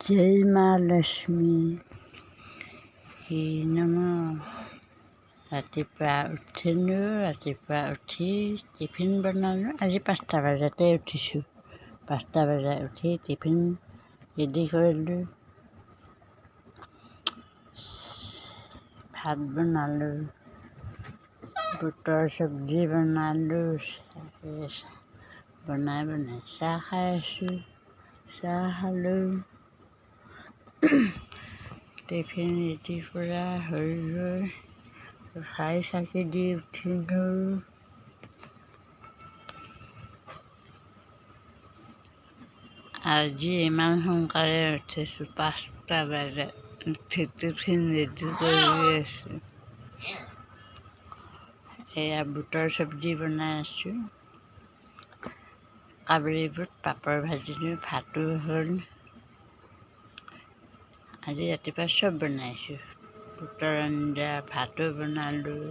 জয় মা লক্ষ্মী সি নম। ৰাতিপুৱা উঠিলোঁ, ৰাতিপুৱা উঠি টিফিন বনালোঁ। আজি পাঁচটা বজাতে উঠিছোঁ। পাঁচটা বজাত উঠি টিফিন ৰেডি কৰিলোঁ। ভাত বনালোঁ, বুটৰ চব্জি বনালোঁ বনাই বনাই চাহ খাই আছোঁ, চাহ খালোঁ। টিফিন কৰা হৈ গৈ খাই চাকি দি উঠিলোঁ আজি ইমান সোনকালে উঠিছোঁ পাঁচটা উঠি টিফিন ৰেডি কৰি আছোঁ এয়া বুটৰ চব্জি বনাই আছোঁ কাবুলী বুট পাপৰ ভাজিলোঁ ভাতো হ'ল আজি ৰাতিপুৱা চব বনাইছোঁ। বুটৰ আঞ্জা, ভাতো বনালোঁ,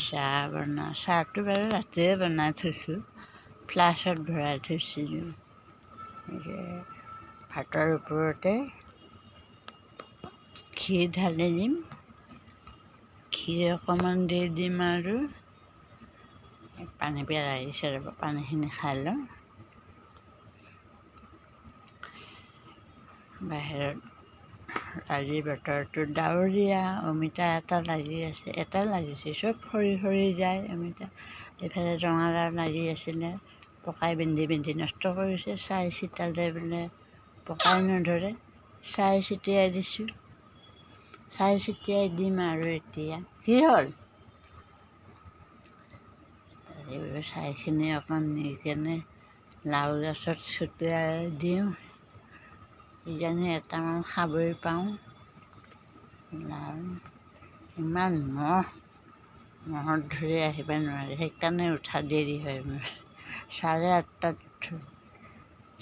চাহ বনা, চাহটো বাৰু ৰাতিয়ে বনাই থৈছোঁ, ফ্লাছত ভৰাই থৈছিলোঁ। ভাতৰ ওপৰতে ঘি ঢালি দিম। ঘি অকণমান দি দিম আৰু পানী পেলাই দিছে ৰ'ব, পানীখিনি খাই লওঁ। বাহিৰত আজি বতৰটো ডাৱৰীয়া, অমিতা এটা লাগি আছে, এটা লাগিছে, চব সৰি সৰি যায় অমিতা। এইফালে ৰঙালাও লাগি আছিলে, পকাই বিন্ধি বিন্ধি নষ্ট কৰিছে, চাই চিতালে বোলে পকাই নধৰে, চাই চিটিয়াই দিছোঁ। চাই চিটিয়াই দিম আৰু এতিয়া, কি হ'ল? এইবোৰ চাইখিনি অকণ নি কেনে লাও গছত ছটিয়াই দিওঁ। কিজানি এটামান খাবই পাওঁ। ইমান মহ মহত ধৰি আহিব নোৱাৰে। সেইকাৰণে উঠা দেৰি হয় মোৰ। চাৰে আঠটাত উঠোঁ।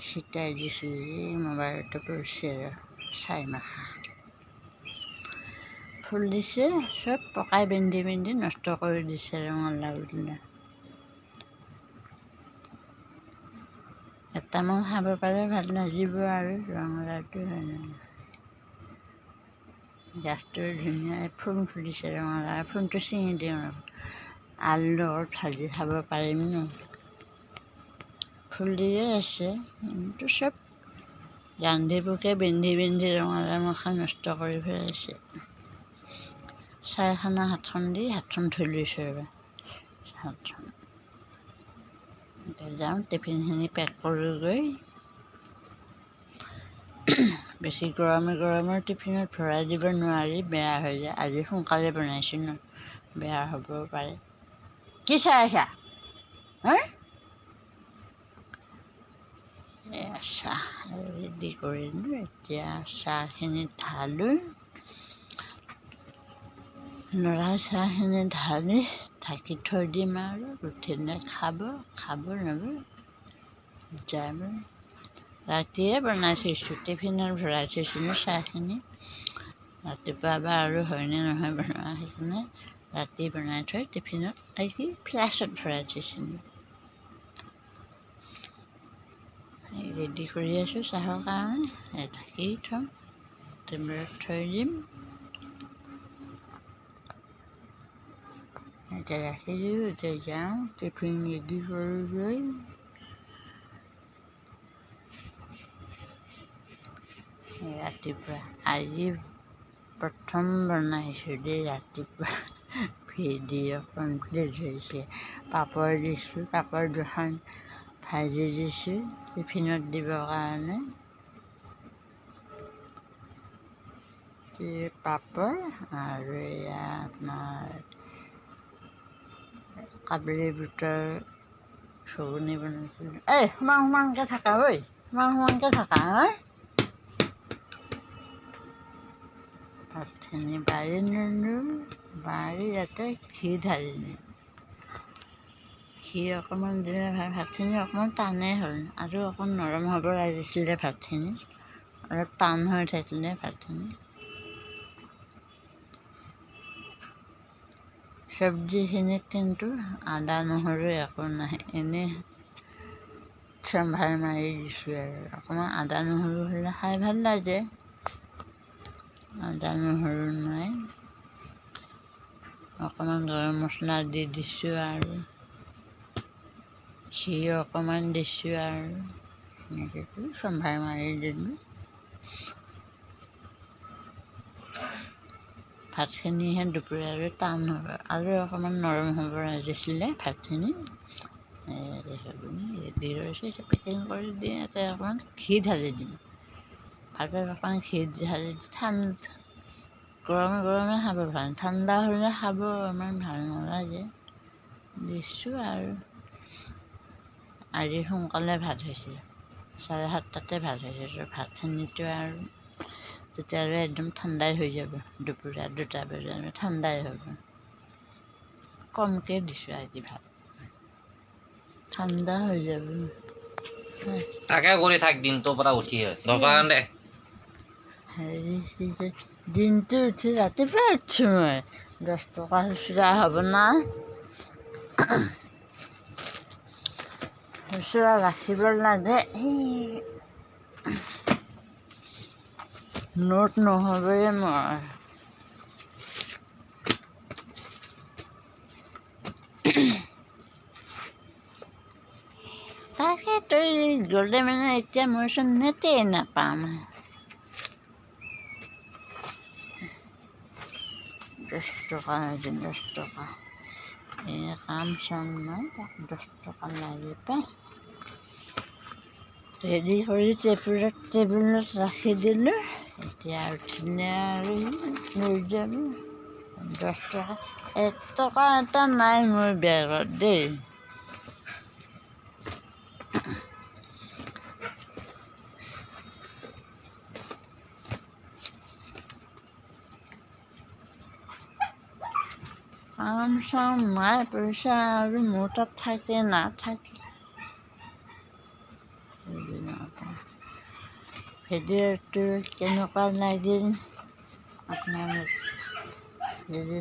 চিটাই দিছোঁ এই মোবাইলটো পৰিছে আৰু চাই ফুল দিছে, চব পকাই বিন্ধি বিন্ধি নষ্ট কৰি দিছে ৰঙালাওবিলাক এটামান খাব পাৰে ভালো লাগিব আৰু ৰঙালাওটো গাছটো ধুনীয়া ফুল ফুলিছে ৰঙালাও ফুলটো ছিঙি দিওঁ আলু লগত ভাজি খাব পাৰিম ন? ফুলিয়ে আছে, কিন্তু চব গান্ধী পোকে বিন্ধি বিন্ধি ৰঙালাও মখা নষ্ট কৰি পেলাইছে চাইখানা হাতখন দি, হাতখন ধুই লৈছোঁ এবাৰ। হাতখন এতিয়া যাওঁ টিফিনখিনি পেক কৰোঁগৈ। বেছি গৰমে গৰমে টিফিনত ভৰাই দিব নোৱাৰি, বেয়া হৈ যায়। আজি সোনকালে বনাইছোঁ ন, বেয়া হ'বও পাৰে। কি চাই আছা? হা? চাহ ৰেডি কৰিলোঁ, এতিয়া চাহখিনি ঢালোঁ। ল'ৰা চাহখিনি ঢালি ঢাকি থৈ দিম আৰু উঠিলে খাব খাব নব, যাব। ৰাতিয়ে বনাই থৈছোঁ টিফিনত ভৰাই থৈছিলোঁ চাহখিনি। ৰাতিপুৱা বা আৰু হয়নে নহয় বনোৱা সেইকাৰণে ৰাতি বনাই থৈ টিফিনত আহি ফ্লাছত ভৰাই থৈছিলোঁ ৰেডি কৰি আছোঁ চাহৰ কাৰণে ঢাকি থ'ম টেবুলত থৈ দিম। এতিয়া ৰাখিলোঁ এতিয়া যাওঁ টিফিন ৰেডি কৰোঁগৈ ৰাতিপুৱা আজি প্ৰথম বনাইছোঁ দেই ৰাতিপুৱা ভিডিঅ' কমপ্লিট হৈছে পাপৰ দিছোঁ পাপৰ দুখন ভাজি দিছোঁ টিফিনত দিবৰ কাৰণে পাপৰ আৰু এয়া আপোনাৰ কাবুলী বুটৰ ঘুগুনি বনাইছিলোঁ এই সমান সমানকৈ থাকা ঐ সমান সমানকৈ থাকা হা ভাতখিনি বাঢ়ি নিলোঁ বাঢ়ি ইয়াতে ঘি ঢালিলোঁ ঘি অকণমান দিলে ভাতখিনি অকণমান টানেই হ'ল, আৰু অকণ নৰম হ'ব লাগিছিলে ভাতখিনি, অলপ টান হৈ থাকিলে ভাতখিনি। চব্জিখিনিত কিন্তু আদা, নহৰু একো নাই। এনেই চম্ভাৰ মাৰি দিছোঁ আৰু। অকণমান আদা, নহৰু হ'লে খাই ভালো লাগে। আদা, নহৰু নাই। অকণমান গৰম মছলা দি দিছোঁ আৰু। ঘি অকণমান দিছোঁ আৰু। এনেকৈ কৰি চম্ভাৰ মাৰি দিলোঁ। ভাতখিনিহে দুপৰীয়া আৰু টান হ'ব। আৰু অকণমান নৰম হ'ব লাগিছিলে ভাতখিনি। ৰেডি হৈছে পেকিং কৰি দি ইয়াতে অকণমান ঘি ঢালি দিম। ভাতত অকণমান ঘি ঢালি ঠাণ্ডা গৰমে গৰমে খাব ভালো। ঠাণ্ডা হ'লে খাব ইমান ভালো নালাগে। দিছোঁ আৰু। আজি সোনকালে ভাত হৈছে চাৰে সাতটাতে ভাত হৈছে ভাতখিনিতো আৰু তেতিয়া আৰু একদম ঠাণ্ডাই হৈ যাব। দুপৰীয়া দুটা বজাত ঠাণ্ডাই হ'ব। কমকৈ দিছোঁ আজি ভাত। ঠাণ্ডা হৈ যাব। তাকে কৰি থাক দিনটোৰ পৰা উঠি দৰকাৰ দে হেৰি দিনটো উঠি ৰাতিপুৱা উঠছোঁ মই। দহ টকা খুচুৰা হ'ব না। খুচুৰা ৰাখিব লাগে নোট নহ'বই মই। তাকে তই গ'লে মানে এতিয়া মইচোন নেটেই নাপাম। দহ টকা আজি দহ টকা। এই কাম চাম নাই, তাক দহ টকা লাগি পায় ৰেডি কৰি টেবুলত টেবুলত ৰাখি দিলোঁ। আৰু যাব। দহ টকা, এক এটা নাই মোৰ বেগত দেই। কাম চাম নাই, পইচা আৰু মোৰ তাত থাকে, নাথাকে। ভিডিঅ'টো কেনেকুৱা লাগিল আপোনালোক যদি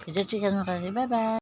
ভিডিঅ'টো কেনেকুৱা লাগিল বাই বাই।